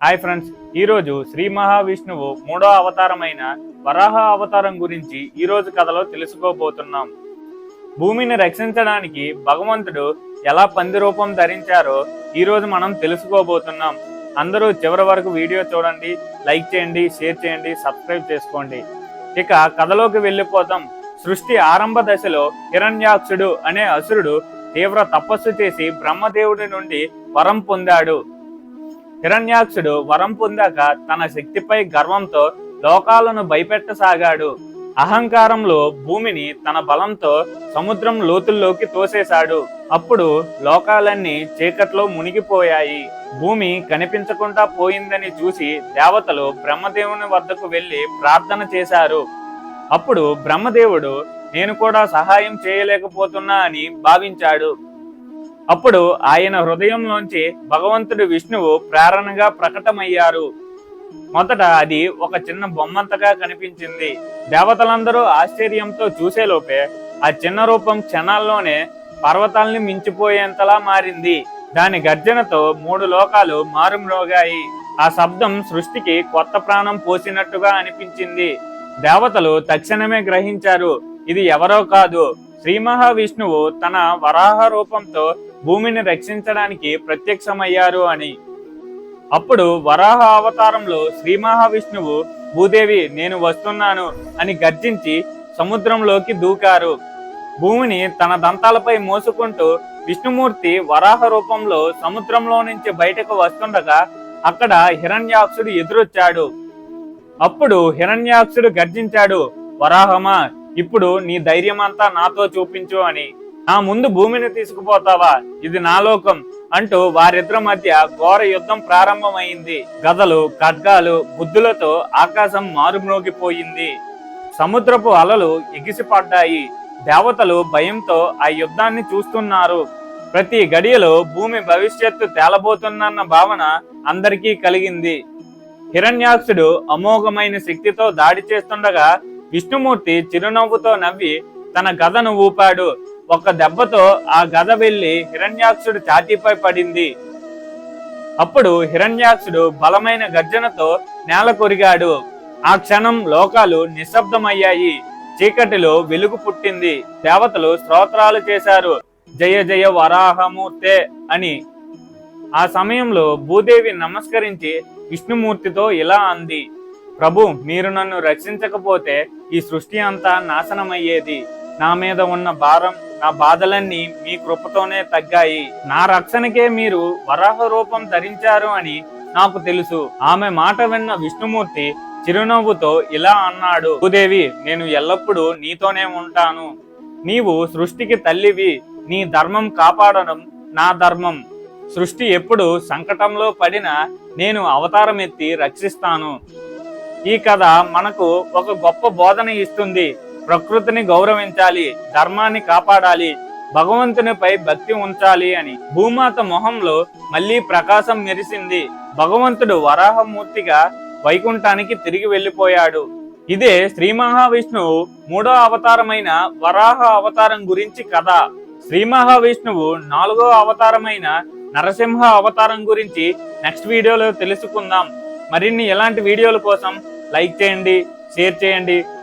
Hi friends ఈరోజు శ్రీ మహావిష్ణువు మూడో అవతారమైన వరాహ అవతారం గురించి ఈరోజు కథలో తెలుసుకోబోతున్నాం. భూమిని రక్షించడానికి భగవంతుడు ఎలా పంది రూపం ధరించారో ఈ రోజు మనం తెలుసుకోబోతున్నాం. అందరూ చివరి వరకు వీడియో చూడండి లైక్ చేయండి షేర్ చేయండి సబ్స్క్రైబ్ చేసుకోండి. ఇక కథలోకి వెళ్ళిపోతాం సృష్టి ఆరంభ దశలో హిరణ్యాక్షుడు అనే అసురుడు తీవ్ర తపస్సు చేసి బ్రహ్మదేవుడి నుండి వరం పొందాడు. హిరణ్యాక్షుడు వరం పొందాక తన శక్తిపై గర్వంతో లోకాలను భయపెట్టసాగాడు. అహంకారంలో భూమిని తన బలంతో సముద్రం లోతుల్లోకి తోసేశాడు. అప్పుడు లోకాలన్నీ చీకట్లో మునిగిపోయాయి. భూమి కనిపించకుండా పోయిందని చూసి దేవతలు బ్రహ్మదేవుని వద్దకు వెళ్ళి ప్రార్థన చేశారు. అప్పుడు బ్రహ్మదేవుడు నేను కూడా సహాయం చేయలేకపోతున్నా అని భావించాడు. అప్పుడు ఆయన హృదయంలోంచి భగవంతుడు విష్ణువు ప్రేరణగా ప్రకటమయ్యారు. మొదట అది ఒక చిన్న బొమ్మంతగా కనిపించింది. దేవతలందరూ ఆశ్చర్యంతో చూసేలోపే ఆ చిన్న రూపం క్షణాల్లోనే పర్వతాల్ని మించిపోయేంతలా మారింది. దాని గర్జనతో మూడు లోకాలు మారుమ్రోగాయి. ఆ శబ్దం సృష్టికి కొత్త ప్రాణం పోసినట్టుగా అనిపించింది. దేవతలు తక్షణమే గ్రహించారు ఇది ఎవరో కాదు. శ్రీ మహావిష్ణువు తన వరాహ రూపంతో భూమిని రక్షించడానికి ప్రత్యక్షమయ్యారు అని. అప్పుడు వరాహ అవతారంలో శ్రీ మహావిష్ణువు భూదేవి నేను వస్తున్నాను అని గర్జించి సముద్రంలోకి దూకారు. భూమిని తన దంతాలపై మోసుకుంటూ విష్ణుమూర్తి వరాహ రూపంలో సముద్రంలో నుంచి బయటకు వస్తుండగా అక్కడ హిరణ్యాక్షుడు ఎదురొచ్చాడు. అప్పుడు హిరణ్యాక్షుడు గర్జించాడు వరాహమా ఇప్పుడు నీ ధైర్యమంతా నాతో చూపించు అని. నా ముందు భూమిని తీసుకుపోతావా? ఇది నా లోకం అంటూ వారిద్దరి మధ్య ఘోర యుద్ధం ప్రారంభమైంది. గదలు ఖడ్గాలు బుద్ధులతో ఆకాశం మారుమ్రోగిపోయింది. సముద్రపు అలలు ఎగిసిపడ్డాయి. దేవతలు భయంతో ఆ యుద్ధాన్ని చూస్తున్నారు. ప్రతి గడియలో భూమి భవిష్యత్తు తేలబోతుందన్న భావన అందరికీ కలిగింది. హిరణ్యాక్షుడు అమోఘమైన శక్తితో దాడి చేస్తుండగా విష్ణుమూర్తి చిరునవ్వుతో నవ్వి తన గదను ఊపాడు. ఒక దెబ్బతో ఆ గద వెళ్ళి హిరణ్యాక్షుడు ఛాతీపై పడింది. అప్పుడు హిరణ్యాక్షుడు బలమైన గర్జనతో నేల కొరిగాడు. ఆ క్షణం లోకాలు నిశ్శబ్దమయ్యాయి. చీకటిలో వెలుగు పుట్టింది. దేవతలు స్తోత్రాలు చేశారు. జయ జయ వరాహమూర్తే అని. ఆ సమయంలో భూదేవి నమస్కరించి విష్ణుమూర్తితో ఇలా అంది. ప్రభు మీరు నన్ను రక్షించకపోతే ఈ సృష్టి అంతా నాశనమయ్యేది. నా మీద ఉన్న భారం నా బాధలన్నీ మీ కృపతోనే తగ్గాయి. నా రక్షణకే మీరు వరాహ రూపం ధరించారు అని నాకు తెలుసు. ఆమె మాట విన్న విష్ణుమూర్తి చిరునవ్వుతో ఇలా అన్నాడు భూదేవి నేను ఎల్లప్పుడూ నీతోనే ఉంటాను. నీవు సృష్టికి తల్లివి. నీ ధర్మం కాపాడడం నా ధర్మం. సృష్టి ఎప్పుడు సంకటంలో పడినా నేను అవతారం ఎత్తి రక్షిస్తాను. ఈ కథ మనకు ఒక గొప్ప బోధన ఇస్తుంది. ప్రకృతిని గౌరవించాలి ధర్మాన్ని కాపాడాలి భగవంతునిపై భక్తి ఉంచాలి అని భూమాత మొహంలో మళ్ళీ ప్రకాశం మెరిసింది. భగవంతుడు వరాహమూర్తిగా వైకుంఠానికి తిరిగి వెళ్ళిపోయాడు. ఇదే శ్రీ మహావిష్ణువు మూడో అవతారమైన వరాహ అవతారం గురించి కథ. శ్రీ మహావిష్ణువు నాలుగో అవతారమైన నరసింహ అవతారం గురించి నెక్స్ట్ వీడియోలో తెలుసుకుందాం. మరిన్ని ఎలాంటి వీడియోల కోసం లైక్ చేయండి షేర్ చేయండి.